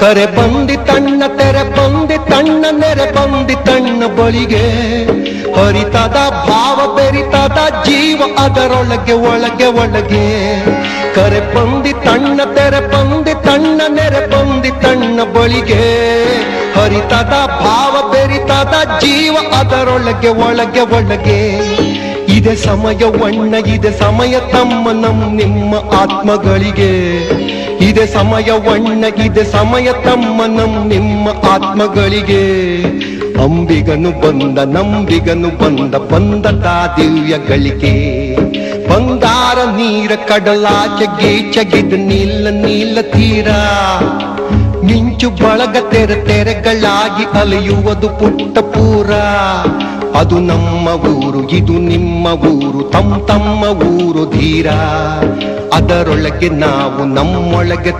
ಕರೆ ಬಂದಿ ತಣ್ಣ, ತೆರೆ ಬಂದಿ ತಣ್ಣ, ನೆರೆ ಬಂದಿ ತಣ್ಣ ಬಳಿಗೆ. ಹರಿತದ ಭಾವ, ಬೆರಿತದ ಜೀವ ಅದರೊಳಗೆ, ಒಳಗೆ ಒಳಗೆ. ಕರೆ ಬಂದಿ ತಣ್ಣ, ತೆರೆ ಬಂದಿ ತಣ್ಣ, ನೆರೆ ಬಂದಿ ತಣ್ಣ ಬಳಿಗೆ. ಹರಿತದ ಭಾವ, ಬೆರಿತದ ಜೀವ ಅದರೊಳಗೆ, ಒಳಗೆ ಒಳಗೆ. ಇದೆ ಸಮಯ ಒಣ್ಣ ಇದೆ ಸಮಯ ತಮ್ಮ ನಮ್ಮ ನಿಮ್ಮ ಆತ್ಮಗಳಿಗೆ. ಇದೆ ಸಮಯ ಒಣ್ಣಗಿದೆ ಸಮಯ ತಮ್ಮ ನಮ್ ನಿಮ್ಮ ಆತ್ಮಗಳಿಗೆ. ಅಂಬಿಗನು ಬಂದ, ನಂಬಿಗನು ಬಂದ ಬಂದ ದಿವ್ಯ ಗಳಿಕೆ. ಬಂಗಾರ ನೀರ ಕಡಲಾಚೆ ಚಗಿದ ನೀಲ ನೀಲ ತೀರ. ಮಿಂಚು ಬಳಗ ತೆರೆ ತೆರೆಗಳಾಗಿ ಅಲೆಯುವುದು ಪುಟ್ಟ ಪೂರ. ಅದು ನಮ್ಮ ಊರು, ಇದು ನಿಮ್ಮ ಊರು ತಮ್ಮ ತಮ್ಮ ಊರು ಧೀರ. ಅದರೊಳಗೆ ನಾವು ನಮ್ಮೊಳಗೆ